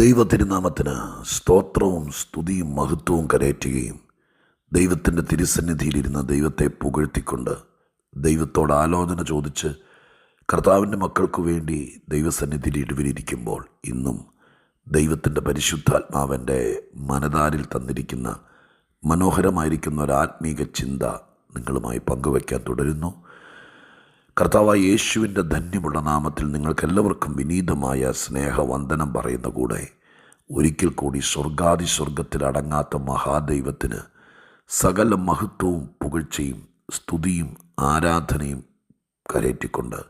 ദൈവതിരുനാമത്തിന് സ്തോത്രവും സ്തുതിയും മഹത്വവും കരയറ്റുകയും ദൈവത്തിന്റെ തിരുസന്നിധിയിലിരുന്ന ദൈവത്തെ പുകഴ്ത്തിക്കൊണ്ട് ദൈവത്തോട് ആലോചന ചോദിച്ച് കർത്താവിന്റെ മക്കൾക്ക് വേണ്ടി ദൈവസന്നിധിയിൽ ഇടുവിലിരിക്കുമ്പോൾ ഇന്നും ദൈവത്തിന്റെ പരിശുദ്ധാത്മാവന്റെ മനതാരിൽ തന്നിരിക്കുന്ന മനോഹരമായിരിക്കുന്ന ഒരു ആത്മീക ചിന്ത നിങ്ങളുമായി പങ്കുവയ്ക്കാൻ തുടരുന്നു. കർത്താവായ യേശുവിന്റെ ധന്യമുള്ള നാമത്തിൽ നിങ്ങൾക്കെല്ലാവർക്കും വിനീതമായ സ്നേഹവന്ദനം പറയുന്ന കൂടെ ഒരിക്കൽ കൂടി സ്വർഗാദി സ്വർഗത്തിൽ അടങ്ങാത്ത മഹാദൈവത്തിന് സകല മഹത്വവും പുകഴ്ചയും സ്തുതിയും ആരാധനയും കരയറ്റിക്കൊണ്ട്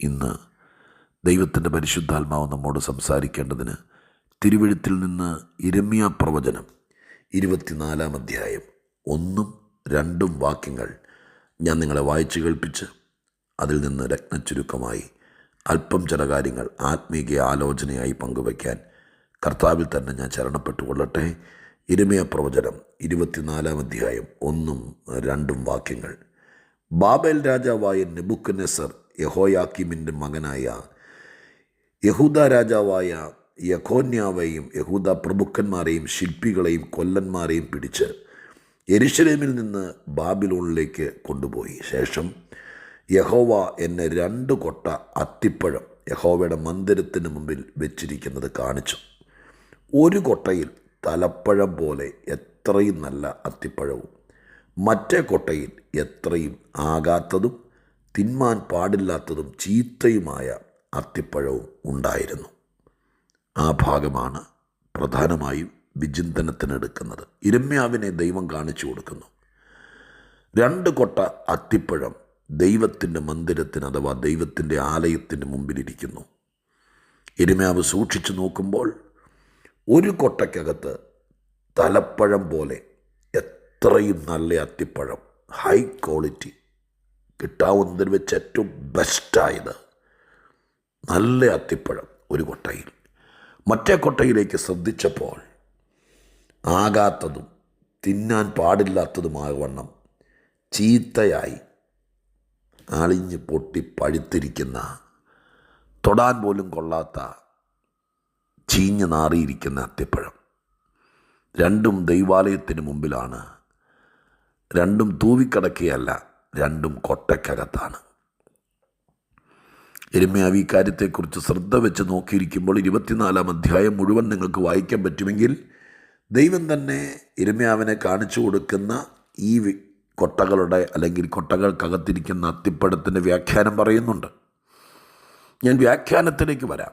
ഇന്ന് ദൈവത്തിന്റെ പരിശുദ്ധാത്മാവ് നമ്മോട് സംസാരിക്കേണ്ടതിന് തിരുവഴുത്തിൽ നിന്ന് ഇരമ്യ പ്രവചനം ഇരുപത്തിനാലാം അധ്യായം ഒന്നും രണ്ടും വാക്യങ്ങൾ ഞാൻ നിങ്ങളെ വായിച്ചു കേൾപ്പിച്ച് അതിൽ നിന്ന് രത്നച്ചുരുക്കമായി അല്പം ചില കാര്യങ്ങൾ ആത്മീക ആലോചനയായി പങ്കുവയ്ക്കാൻ കർത്താവിൽ തന്നെ ഞാൻ ചരണപ്പെട്ടുകൊള്ളട്ടെ ഇരുമയ പ്രവചനം ഇരുപത്തിനാലാം അധ്യായം ഒന്നും രണ്ടും വാക്യങ്ങൾ. ബാബേൽ രാജാവായ നെബുക്കനെസർ യഹോയാക്കിമിന്റെ മകനായ യഹൂദ രാജാവായ യഖോന്യാവെയും യഹൂദ പ്രഭുക്കന്മാരെയും ശില്പികളെയും കൊല്ലന്മാരെയും പിടിച്ച് എരിശലേമിൽ നിന്ന് ബാബിലോണിലേക്ക് കൊണ്ടുപോയി. ശേഷം യഹോവ എന്നെ രണ്ട് കൊട്ട അത്തിപ്പഴം യഹോവയുടെ മന്ദിരത്തിന് മുമ്പിൽ വെച്ചിരിക്കുന്നത് കാണിച്ചു. ഒരു കൊട്ടയിൽ തലപ്പഴം പോലെ എത്രയും നല്ല അത്തിപ്പഴവും മറ്റേ കൊട്ടയിൽ എത്രയും ആകാത്തതും തിന്മാൻ പാടില്ലാത്തതും ചീത്തയുമായ അത്തിപ്പഴവും ഉണ്ടായിരുന്നു. ആ ഭാഗമാണ് പ്രധാനമായും വിചിന്തനത്തിനെടുക്കുന്നത്. ഇരമ്യാവിനെ ദൈവം കാണിച്ചു കൊടുക്കുന്നു. രണ്ട് കൊട്ട അത്തിപ്പഴം ദൈവത്തിന്റെ മന്ദിരത്തിന് അഥവാ ദൈവത്തിന്റെ ആലയത്തിന് മുമ്പിലിരിക്കുന്നു. എരുമയാവ് സൂക്ഷിച്ചു നോക്കുമ്പോൾ ഒരു കൊട്ടയ്ക്കകത്ത് തലപ്പഴം പോലെ എത്രയും നല്ല അത്തിപ്പഴം ഹൈ ക്വാളിറ്റി കിട്ടാവുന്നതിൽ വെച്ച് ഏറ്റവും ബെസ്റ്റായത് നല്ല അത്തിപ്പഴം ഒരു കൊട്ടയിൽ. മറ്റേ കൊട്ടയിലേക്ക് ശ്രദ്ധിച്ചപ്പോൾ ആകാത്തതും തിന്നാൻ പാടില്ലാത്തതുമായ വണ്ണം ചീത്തയായി അളിഞ്ഞ് പൊട്ടി പഴുത്തിരിക്കുന്ന തൊടാൻ പോലും കൊള്ളാത്ത ചീഞ്ഞ് നാറിയിരിക്കുന്ന അത്തിപ്പഴം. രണ്ടും ദൈവാലയത്തിന് മുമ്പിലാണ്. രണ്ടും തൂവിക്കടക്കുകയല്ല രണ്ടും കൊട്ടയ്ക്കകത്താണ് എരുമയാവ് ഈ കാര്യത്തെക്കുറിച്ച് ശ്രദ്ധ വെച്ച് നോക്കിയിരിക്കുമ്പോൾ ഇരുപത്തിനാലാം അധ്യായം മുഴുവൻ നിങ്ങൾക്ക് വായിക്കാൻ പറ്റുമെങ്കിൽ ദൈവം തന്നെ എരുമയാവിനെ കാണിച്ചു കൊടുക്കുന്ന ഈ കൊട്ടകളുടെ അല്ലെങ്കിൽ കൊട്ടകൾക്കകത്തിരിക്കുന്ന അത്തിപ്പഴത്തിന്റെ വ്യാഖ്യാനം പറയുന്നുണ്ട്. ഞാൻ വ്യാഖ്യാനത്തിലേക്ക് വരാം.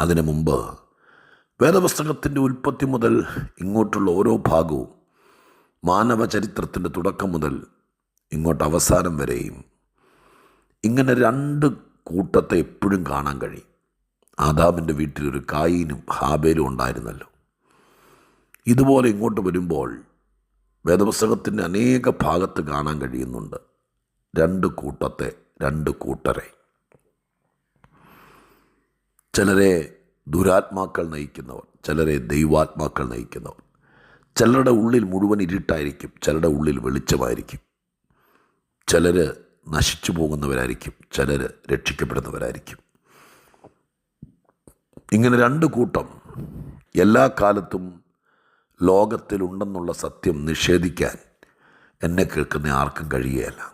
അതിനു മുമ്പ് വേദപുസ്തകത്തിന്റെ ഉൽപ്പത്തി മുതൽ ഇങ്ങോട്ടുള്ള ഓരോ ഭാഗവും മാനവ ചരിത്രത്തിന്റെ തുടക്കം മുതൽ ഇങ്ങോട്ട് അവസാനം വരെയും ഇങ്ങനെ രണ്ട് കൂട്ടത്തെ എപ്പോഴും കാണാൻ കഴിയും. ആദാമിന്റെ വീട്ടിലൊരു കായീനും ഹാബേലും ഉണ്ടായിരുന്നല്ലോ. ഇതുപോലെ ഇങ്ങോട്ട് വരുമ്പോൾ വേദപുസ്തകത്തിന്റെ അനേക ഭാഗത്ത് കാണാൻ കഴിയുന്നുണ്ട്. രണ്ട് കൂട്ടത്തെ രണ്ട് കൂട്ടരെ. ചിലരെ ദുരാത്മാക്കൾ നയിക്കുന്നവർ ചിലരെ ദൈവാത്മാക്കൾ നയിക്കുന്നവർ. ചിലരുടെ ഉള്ളിൽ മുഴുവൻ ഇരുട്ടായിരിക്കും ചിലരുടെ ഉള്ളിൽ വെളിച്ചമായിരിക്കും. ചിലർ നശിച്ചു പോകുന്നവരായിരിക്കും ചിലർ രക്ഷിക്കപ്പെടുന്നവരായിരിക്കും. ഇങ്ങനെ രണ്ട് കൂട്ടം എല്ലാ കാലത്തും ലോകത്തിലുണ്ടെന്നുള്ള സത്യം നിഷേധിക്കാൻ എന്നെ കേൾക്കുന്ന ആർക്കും കഴിയുകയില്ല.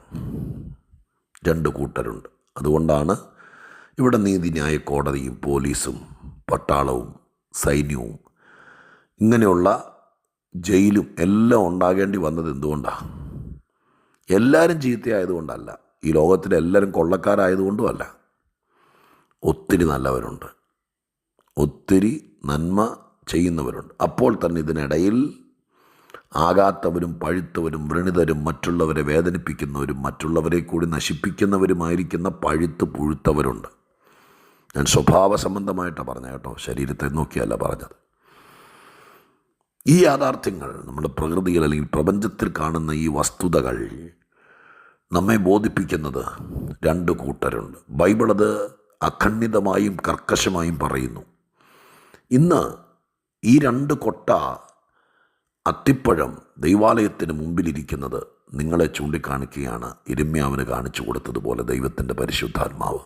രണ്ട് കൂട്ടരുണ്ട്. അതുകൊണ്ടാണ് ഇവിടെ നീതിന്യായ കോടതിയും പോലീസും പട്ടാളവും സൈന്യവും ഇങ്ങനെയുള്ള ജയിലും എല്ലാം ഉണ്ടാകേണ്ടി വന്നത് എന്തുകൊണ്ടാണ് എല്ലാവരും ചീത്തയായതുകൊണ്ടല്ല. ഈ ലോകത്തിലെ എല്ലാവരും കൊള്ളക്കാരായതുകൊണ്ടുമല്ല. ഒത്തിരി നല്ലവരുണ്ട്. ഒത്തിരി നന്മ ചെയ്യുന്നവരുണ്ട്. അപ്പോൾ തന്നെ ഇതിനിടയിൽ ആകാത്തവരും പഴുത്തവരും വ്രണിതരും മറ്റുള്ളവരെ വേദനിപ്പിക്കുന്നവരും മറ്റുള്ളവരെ കൂടി നശിപ്പിക്കുന്നവരുമായിരിക്കുന്ന പഴുത്ത് പുഴുത്തവരുണ്ട്. ഞാൻ സ്വഭാവ സംബന്ധമായിട്ടാണ് പറഞ്ഞത് കേട്ടോ. ശരീരത്തെ നോക്കിയല്ല പറഞ്ഞത്. ഈ യാഥാർത്ഥ്യങ്ങൾ നമ്മുടെ പ്രകൃതിയിൽ അല്ലെങ്കിൽ പ്രപഞ്ചത്തിൽ കാണുന്ന ഈ വസ്തുതകൾ നമ്മെ ബോധിപ്പിക്കുന്നത് രണ്ട് കൂട്ടരുണ്ട്. ബൈബിൾ അത് അഖണ്ഡിതമായും കർക്കശമായും പറയുന്നു. ഇന്ന് ഈ രണ്ട് കൊട്ട അത്തിപ്പഴം ദൈവാലയത്തിന് മുമ്പിലിരിക്കുന്നത് നിങ്ങളെ ചൂണ്ടിക്കാണിക്കുകയാണ്. ഇരമ്യാവിന് കാണിച്ചു കൊടുത്തതുപോലെ ദൈവത്തിന്റെ പരിശുദ്ധാത്മാവ്.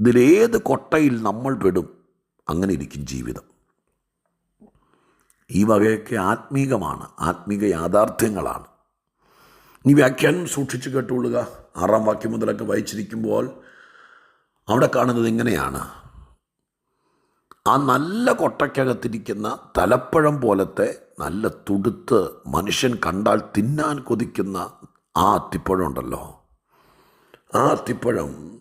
ഇതിലേത് കൊട്ടയിൽ നമ്മൾ പെടും? അങ്ങനെ ഇരിക്കും ജീവിതം. ഈ വകയൊക്കെ ആത്മീകമാണ് ആത്മീക യാഥാർത്ഥ്യങ്ങളാണ്. ഈ വ്യാഖ്യാനം സൂക്ഷിച്ചു കേട്ടുകൊള്ളുക. ആറാം വാക്യം മുതലൊക്കെ വായിച്ചിരിക്കുമ്പോൾ അവിടെ കാണുന്നത് ഇങ്ങനെയാണ്. ആ നല്ല കൊട്ടയ്ക്കകത്തിരിക്കുന്ന തലപ്പഴം പോലത്തെ നല്ല തുടുത്ത് മനുഷ്യൻ കണ്ടാൽ തിന്നാൻ കൊതിക്കുന്ന ആ അത്തിപ്പഴം ഉണ്ടല്ലോ. ആ അത്തിപ്പഴം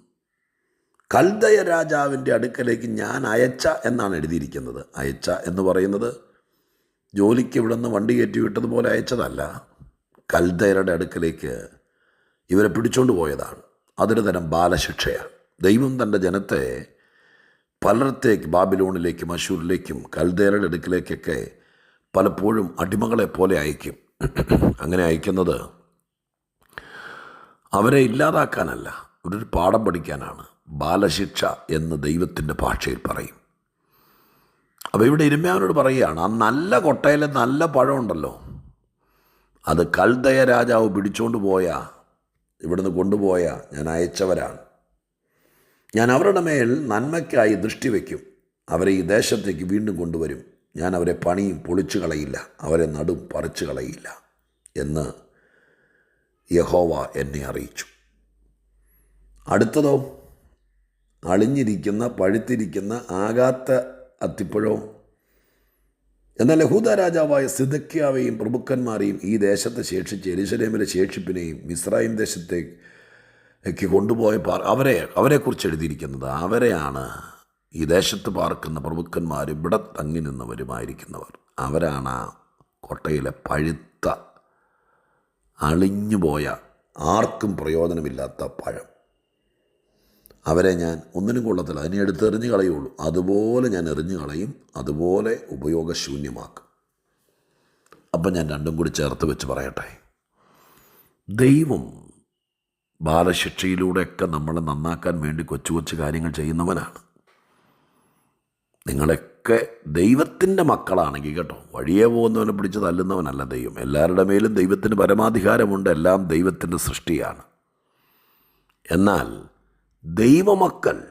കൽദയ രാജാവിന്റെ അടുക്കലേക്ക് ഞാൻ അയച്ച എന്നാണ് എഴുതിയിരിക്കുന്നത്. അയച്ച എന്ന് പറയുന്നത് ജോലിക്ക് ഇവിടെ നിന്ന് വണ്ടി കയറ്റി വിട്ടതുപോലെ അയച്ചതല്ല. കൽദയരുടെ അടുക്കലേക്ക് ഇവരെ പിടിച്ചുകൊണ്ട് പോയതാണ്. അതൊരു തരം ബാലശിക്ഷയാണ്. ദൈവം തന്റെ ജനത്തെ പലയിടത്തേക്ക് ബാബിലോണിലേക്കും അശൂരിലേക്കും കൽദേരയുടെ അടുക്കിലേക്കൊക്കെ പലപ്പോഴും അടിമകളെ പോലെ അയക്കും. അങ്ങനെ അയക്കുന്നത് അവരെ ഇല്ലാതാക്കാനല്ല ഒരു പാഠം പഠിക്കാനാണ്. ബാലശിക്ഷ എന്ന് ദൈവത്തിന്റെ ഭാഷയിൽ പറയും. അപ്പോൾ ഇവിടെ ഇരുമ്യാവനോട് പറയുകയാണ് ആ നല്ല കൊട്ടയിലെ നല്ല പഴമുണ്ടല്ലോ. അത് കൽദയ രാജാവ് പിടിച്ചുകൊണ്ട് പോയ ഇവിടുന്ന് കൊണ്ടുപോയ ഞാൻ അയച്ചവരാണ്. ഞാൻ അവരുടെ മേൽ നന്മയ്ക്കായി ദൃഷ്ടി വയ്ക്കും. അവരെ ഈ ദേശത്തേക്ക് വീണ്ടും കൊണ്ടുവരും. ഞാൻ അവരെ പണിയും പൊളിച്ചു കളയില്ല. അവരെ നടും പറിച്ചു കളയില്ല എന്ന് യഹോവ എന്നെ അറിയിച്ചു. അടുത്തതോ? അളിഞ്ഞിരിക്കുന്ന പഴുത്തിരിക്കുന്ന ആകാത്ത അത്തിപ്പഴവും എന്നാൽ ലഹൂദ രാജാവായ സിദക്യാവെയും പ്രഭുക്കന്മാരെയും ഈ ദേശത്തെ ശേഷിച്ച് എരിശലേമിലെ ശേഷിപ്പിനെയും മിസ്രൈം ദേശത്തേക്ക് കൊണ്ടുപോയ പാർ അവരെ അവരെക്കുറിച്ച് എഴുതിയിരിക്കുന്നത് അവരെയാണ് ഈ ദേശത്ത് പാർക്കുന്ന പ്രഭുക്കന്മാർ ഇവിടെ തങ്ങി നിന്നവരുമായിരിക്കുന്നവർ. അവരാണ് ആ കോട്ടയിലെ പഴുത്ത അളിഞ്ഞുപോയ ആർക്കും പ്രയോജനമില്ലാത്ത പഴം. അവരെ ഞാൻ ഒന്നിനും കൊള്ളത്തില്ല. അതിനെ എടുത്ത് എറിഞ്ഞു കളയുള്ളൂ. അതുപോലെ ഞാൻ എറിഞ്ഞു കളയും. അതുപോലെ ഉപയോഗശൂന്യമാക്കും. അപ്പം ഞാൻ രണ്ടും കൂടി ചേർത്ത് വെച്ച് പറയട്ടെ. ദൈവം ബാലശിക്ഷയിലൂടെയൊക്കെ നമ്മളെ നന്നാക്കാൻ വേണ്ടി കൊച്ചു കൊച്ചു കാര്യങ്ങൾ ചെയ്യുന്നവനാണ്. നിങ്ങളൊക്കെ ദൈവത്തിന്റെ മക്കളാണെങ്കിൽ കേട്ടോ വഴിയെ പോകുന്നവനെ പിടിച്ച് തല്ലുന്നവനല്ല ദൈവം. എല്ലാവരുടെ മേലും ദൈവത്തിന് പരമാധികാരമുണ്ട് എല്ലാം ദൈവത്തിന്റെ സൃഷ്ടിയാണ്. എന്നാൽ ദൈവമക്കൾ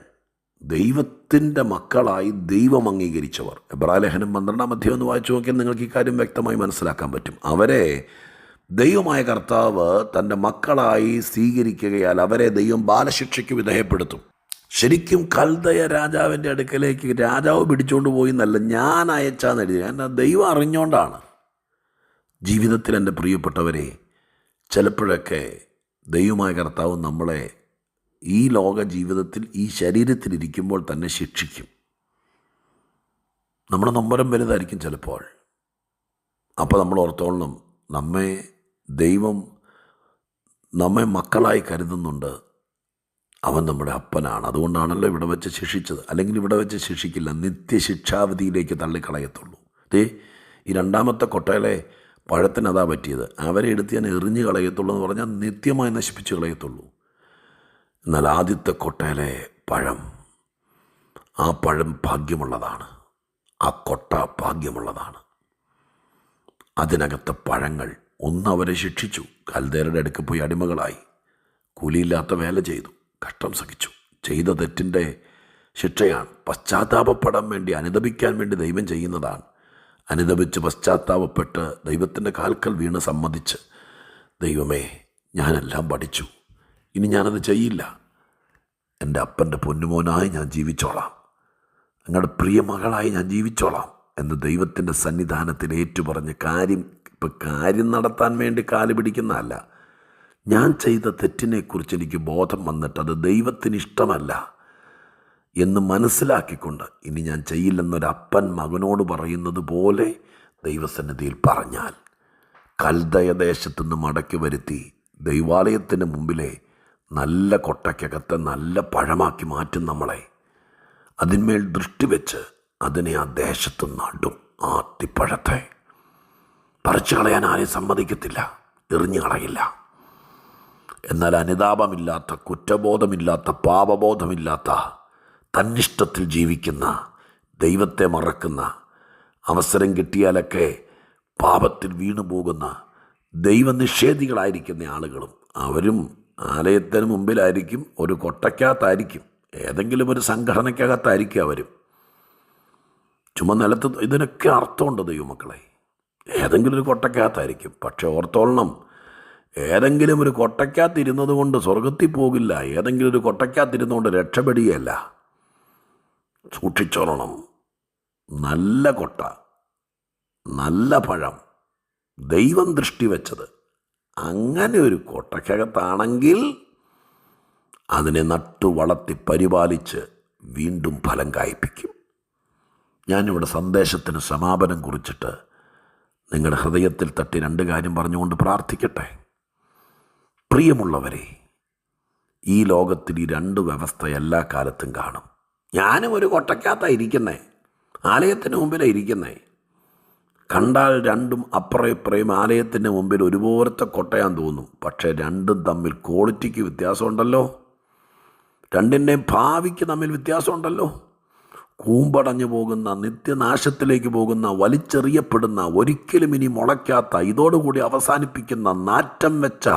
ദൈവത്തിന്റെ മക്കളായി ദൈവം അംഗീകരിച്ചവർ. എബ്രാലേഖനം പന്ത്രണ്ടാം അധ്യായം എന്ന് വായിച്ചു നോക്കിയാൽ നിങ്ങൾക്ക് ഈ കാര്യം വ്യക്തമായി മനസ്സിലാക്കാൻ പറ്റും. അവരെ ദൈവമായ കർത്താവ് തന്റെ മക്കളായി സ്വീകരിക്കുകയാൽ അവരെ ദൈവം ബാലശിക്ഷയ്ക്ക് വിധേയപ്പെടുത്തും. ശരിക്കും കൽദയ രാജാവിന്റെ അടുക്കലേക്ക് രാജാവ് പിടിച്ചുകൊണ്ട് പോയി എന്നല്ല ഞാൻ അയച്ചാന്ന് എഴുതി. കാരണം ദൈവം അറിഞ്ഞുകൊണ്ടാണ് ജീവിതത്തിൽ എന്റെ പ്രിയപ്പെട്ടവരെ ചിലപ്പോഴൊക്കെ ദൈവമായ കർത്താവ് നമ്മളെ ഈ ലോക ജീവിതത്തിൽ ഈ ശരീരത്തിലിരിക്കുമ്പോൾ തന്നെ ശിക്ഷിക്കും. നമ്മുടെ നമ്പരം വലുതായിരിക്കും ചിലപ്പോൾ. അപ്പോൾ നമ്മൾ ഓർത്തോളണം നമ്മെ ദൈവം നമ്മെ മക്കളായി കരുതുന്നുണ്ട്. അവൻ നമ്മുടെ അപ്പനാണ്. അതുകൊണ്ടാണല്ലോ ഇവിടെ വെച്ച് ശിക്ഷിച്ചത്. അല്ലെങ്കിൽ ഇവിടെ വെച്ച് ശിക്ഷിക്കില്ല. നിത്യശിക്ഷാവധിയിലേക്ക് തള്ളിക്കളയത്തുള്ളൂ. ദേ ഈ രണ്ടാമത്തെ കൊട്ടയിലെ പഴത്തിന് അതാ പറ്റിയത്. അവരെ എടുത്ത് ഞാൻ എറിഞ്ഞു കളയത്തുള്ളൂ എന്ന് പറഞ്ഞാൽ നിത്യമായി നശിപ്പിച്ച് കളയത്തുള്ളൂ. എന്നാൽ ആദ്യത്തെ കൊട്ടയിലെ പഴം ആ പഴം ഭാഗ്യമുള്ളതാണ്. ആ കൊട്ട ഭാഗ്യമുള്ളതാണ്. അതിനകത്തെ പഴങ്ങൾ ഒന്ന് അവരെ ശിക്ഷിച്ചു. കൽദേരുടെ അടുക്ക് പോയി അടിമകളായി. കൂലിയില്ലാത്ത വേല ചെയ്തു. കഷ്ടം സഹിച്ചു. ചെയ്ത തെറ്റിന്റെ ശിക്ഷയാണ്. പശ്ചാത്താപപ്പെടാൻ വേണ്ടി അനുദപിക്കാൻ വേണ്ടി ദൈവം ചെയ്യുന്നതാണ്. അനുദപിച്ച് പശ്ചാത്താപപ്പെട്ട് ദൈവത്തിന്റെ കാൽക്കൽ വീണ് സമ്മതിച്ച് ദൈവമേ ഞാനെല്ലാം പഠിച്ചു. ഇനി ഞാനത് ചെയ്യില്ല. എന്റെ അപ്പന്റെ പൊന്നുമോനായി ഞാൻ ജീവിച്ചോളാം. അങ്ങയുടെ പ്രിയ മകളായി ഞാൻ ജീവിച്ചോളാം എന്ന് ദൈവത്തിന്റെ സന്നിധാനത്തിൽ ഏറ്റുപറഞ്ഞ് കാര്യം ഇപ്പം കാര്യം നടത്താൻ വേണ്ടി കാൽ പിടിക്കുന്നതല്ല. ഞാൻ ചെയ്ത തെറ്റിനെക്കുറിച്ച് എനിക്ക് ബോധം വന്നിട്ട് അത് ദൈവത്തിന് ഇഷ്ടമല്ല എന്ന് മനസ്സിലാക്കിക്കൊണ്ട് ഇനി ഞാൻ ചെയ്യില്ലെന്നൊരപ്പൻ മകനോട് പറയുന്നത് പോലെ ദൈവസന്നിധിയിൽ പറഞ്ഞാൽ കൽദയദേശത്തു നിന്ന് മടക്കി വരുത്തി ദൈവാലയത്തിന് മുമ്പിലെ നല്ല കൊട്ടയ്ക്കകത്ത് നല്ല പഴമാക്കി മാറ്റും നമ്മളെ. അതിന്മേൽ ദൃഷ്ടി വെച്ച് അതിനെ ആ ദേശത്തു നടും ആത്തിപ്പഴത്തെ പറിച്ചു കളയാൻ ആരെയും സമ്മതിക്കത്തില്ല എറിഞ്ഞു കളയില്ല. എന്നാൽ അനുതാപമില്ലാത്ത കുറ്റബോധമില്ലാത്ത പാപബോധമില്ലാത്ത തന്നിഷ്ടത്തിൽ ജീവിക്കുന്ന ദൈവത്തെ മറക്കുന്ന അവസരം കിട്ടിയാലൊക്കെ പാപത്തിൽ വീണു പോകുന്ന ദൈവനിഷേധികളായിരിക്കുന്ന ആളുകളും അവരും ആലയത്തിന് മുമ്പിലായിരിക്കും ഒരു കൊട്ടയ്ക്കകത്തായിരിക്കും ഏതെങ്കിലും ഒരു സംഘടനയ്ക്കകത്തായിരിക്കും അവരും. ചുമ നിലത്ത് ഇതിനൊക്കെ അർത്ഥമുണ്ട് ദൈവമക്കളെ. ഏതെങ്കിലും ഒരു കൊട്ടക്കകത്തായിരിക്കും പക്ഷെ ഓർത്തോളണം ഏതെങ്കിലും ഒരു കൊട്ടയ്ക്കകത്തിരുന്നത് കൊണ്ട് സ്വർഗത്തിൽ പോകില്ല ഏതെങ്കിലും ഒരു കൊട്ടയ്ക്കകത്തിരുന്നുകൊണ്ട് രക്ഷപ്പെടുകയല്ല. സൂക്ഷിച്ചോളണം. നല്ല കൊട്ട നല്ല പഴം ദൈവം ദൃഷ്ടി വെച്ചത്. അങ്ങനെ ഒരു കൊട്ടയ്ക്കകത്താണെങ്കിൽ അതിനെ നട്ടു വളർത്തി പരിപാലിച്ച് വീണ്ടും ഫലം കായ്പിക്കും. ഞാനിവിടെ സന്ദേശത്തിന് സമാപനം കുറിച്ചിട്ട് നിങ്ങളുടെ ഹൃദയത്തിൽ തട്ടി രണ്ട് കാര്യം പറഞ്ഞുകൊണ്ട് പ്രാർത്ഥിക്കട്ടെ. പ്രിയമുള്ളവരെ ഈ ലോകത്തിൽ ഈ രണ്ട് വ്യവസ്ഥ എല്ലാ കാലത്തും കാണും. ഞാനും ഒരു കൊട്ടയ്ക്കകത്താണ് ഇരിക്കുന്നേ. ആലയത്തിന് മുമ്പിലാണ് ഇരിക്കുന്നേ. കണ്ടാൽ രണ്ടും അപ്പുറം ഇപ്പുറയും ആലയത്തിന് മുമ്പിൽ ഒരുപോലത്തെ കൊട്ടയാൻ തോന്നും. പക്ഷേ രണ്ടും തമ്മിൽ ക്വാളിറ്റിക്ക് വ്യത്യാസമുണ്ടല്ലോ. രണ്ടിന്റെയും ഭാവിക്ക് തമ്മിൽ വ്യത്യാസമുണ്ടല്ലോ. കൂമ്പടഞ്ഞു പോകുന്ന നിത്യനാശത്തിലേക്ക് പോകുന്ന വലിച്ചെറിയപ്പെടുന്ന ഒരിക്കലും ഇനി മുളയ്ക്കാത്ത ഇതോടുകൂടി അവസാനിപ്പിക്കുന്ന നാറ്റം വെച്ച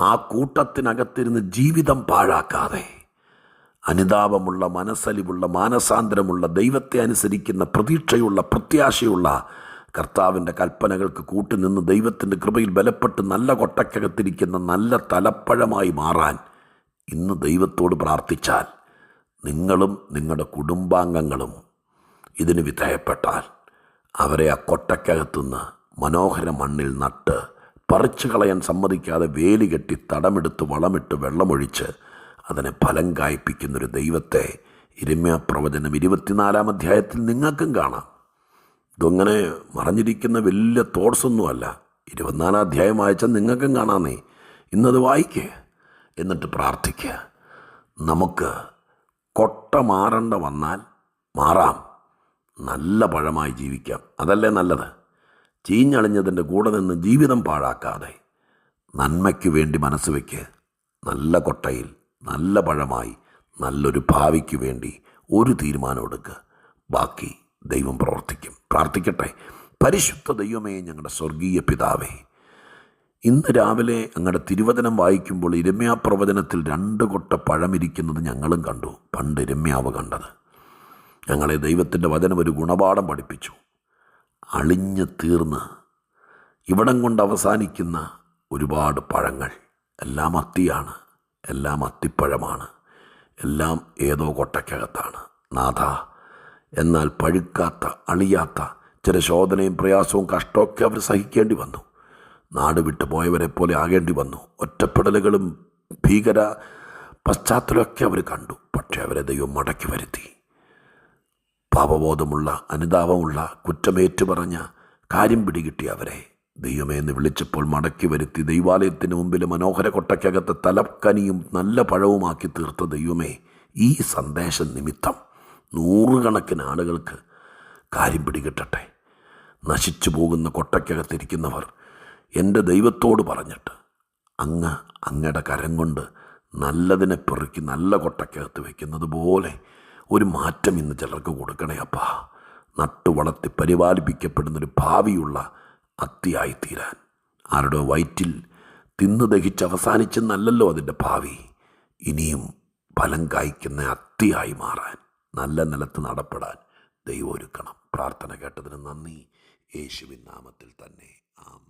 ആ കൂട്ടത്തിനകത്തിരുന്ന് ജീവിതം പാഴാക്കാതെ. അനുതാപമുള്ള മനസ്സലിവുള്ള മാനസാന്തരമുള്ള ദൈവത്തെ അനുസരിക്കുന്ന പ്രതീക്ഷയുള്ള പ്രത്യാശയുള്ള കർത്താവിന്റെ കൽപ്പനകൾക്ക് കൂട്ടുനിന്ന് ദൈവത്തിന്റെ കൃപയിൽ ബലപ്പെട്ട് നല്ല കൊട്ടക്കകത്തിരിക്കുന്ന നല്ല തലപ്പഴമായി മാറാൻ ഇന്ന് ദൈവത്തോട് പ്രാർത്ഥിച്ചാൽ നിങ്ങളും നിങ്ങളുടെ കുടുംബാംഗങ്ങളും ഇതിന് വിധേയപ്പെട്ടാൽ അവരെ ആ കൊട്ടക്കകത്തുനിന്ന് മനോഹര മണ്ണിൽ നട്ട് പറിച്ചു കളയാൻ സമ്മതിക്കാതെ വേലി കെട്ടി തടമെടുത്ത് വളമിട്ട് വെള്ളമൊഴിച്ച് അതിനെ ഫലം കായ്പിക്കുന്നൊരു ദൈവത്തെ ഇരമ്യ പ്രവചനം ഇരുപത്തിനാലാം അധ്യായത്തിൽ നിങ്ങൾക്കും കാണാം. ഇതങ്ങനെ മറഞ്ഞിരിക്കുന്ന വലിയ തോട്ട്സൊന്നുമല്ല. ഇരുപത്തിനാലാം അധ്യായം വായിച്ചാൽ നിങ്ങൾക്കും കാണാന്നേ ഇന്നത് വായിക്കുക എന്നിട്ട് പ്രാർത്ഥിക്കുക. നമുക്ക് കൊട്ട മാറണ്ട വന്നാൽ മാറാം. നല്ല പഴമായി ജീവിക്കാം. അതല്ലേ നല്ലത്? ചീഞ്ഞളിഞ്ഞതിന്റെ കൂടെ നിന്ന് ജീവിതം പാഴാക്കാതെ നന്മയ്ക്ക് വേണ്ടി മനസ്സ് വയ്ക്ക് നല്ല കൊട്ടയിൽ നല്ല പഴമായി നല്ലൊരു ഭാവിക്ക് വേണ്ടി ഒരു തീരുമാനം എടുക്കുക ബാക്കി ദൈവം പ്രവർത്തിക്കും. പ്രാർത്ഥിക്കട്ടെ. പരിശുദ്ധ ദൈവമേ ഞങ്ങളുടെ സ്വർഗീയ പിതാവേ ഇന്ന് രാവിലെ അങ്ങയുടെ തിരുവചനം വായിക്കുമ്പോൾ ഇരമ്യാ പ്രവചനത്തിൽ രണ്ട് കൊട്ട പഴമിരിക്കുന്നത് ഞങ്ങളും കണ്ടു. പണ്ട് ഇരമ്യാവ് കണ്ടത്. ഞങ്ങളെ ദൈവത്തിന്റെ വചനം ഒരു ഗുണപാഠം പഠിപ്പിച്ചു. അളിഞ്ഞ് തീർന്ന് ഇവിടം കൊണ്ട് അവസാനിക്കുന്ന ഒരുപാട് പഴങ്ങൾ. എല്ലാം അത്തിയാണ്. എല്ലാം അത്തിപ്പഴമാണ്. എല്ലാം ഏതോ കൊട്ടയ്ക്കകത്താണ് നാഥ എന്നാൽ പഴുക്കാത്ത അളിയാത്ത ചില ശോധനയും പ്രയാസവും കഷ്ടമൊക്കെ അവർ സഹിക്കേണ്ടി വന്നു. നാട് വിട്ടു പോയവരെ പോലെ ആകേണ്ടി വന്നു. ഒറ്റപ്പെടലുകളും ഭീകര പശ്ചാത്തലമൊക്കെ അവർ കണ്ടു. പക്ഷേ അവരെ ദൈവം മടക്കി വരുത്തി. പാപബോധമുള്ള അനുതാപമുള്ള കുറ്റമേറ്റു പറഞ്ഞ കാര്യം പിടികിട്ടി അവരെ. ദൈവമേ എന്ന് വിളിച്ചപ്പോൾ മടക്കി വരുത്തി ദൈവാലയത്തിന് മുമ്പിൽ മനോഹര കൊട്ടയ്ക്കകത്ത് തലക്കനിയും നല്ല പഴവുമാക്കി തീർത്ത ദൈവമേ ഈ സന്ദേശം നിമിത്തം നൂറുകണക്കിന് ആളുകൾക്ക് കാര്യം പിടികിട്ടട്ടെ. നശിച്ചു പോകുന്ന കൊട്ടയ്ക്കകത്തിരിക്കുന്നവർ എന്റെ ദൈവത്തോട് പറഞ്ഞിട്ട് അങ്ങ് അങ്ങയുടെ കരം കൊണ്ട് നല്ലതിനെ പെറുക്കി നല്ല കൊട്ടക്കകത്ത് വയ്ക്കുന്നത് പോലെ ഒരു മാറ്റം ഇന്ന് ചിലർക്ക് കൊടുക്കണേ അപ്പാ. നട്ടു വളർത്തി പരിപാലിപ്പിക്കപ്പെടുന്നൊരു ഭാവിയുള്ള അത്തിയായി തീരാൻ ആരുടെ വയറ്റിൽ തിന്നു ദഹിച്ച് അവസാനിച്ചെന്നല്ലല്ലോ അതിന്റെ ഭാവി. ഇനിയും ഫലം കായ്ക്കുന്ന അത്തിയായി മാറാൻ നല്ല നിലത്ത് നടപ്പെടാൻ ദൈവം ഒരുക്കണം. പ്രാർത്ഥന കേട്ടതിന് നന്ദി. യേശുവിൻ നാമത്തിൽ തന്നെ. ആമേൻ.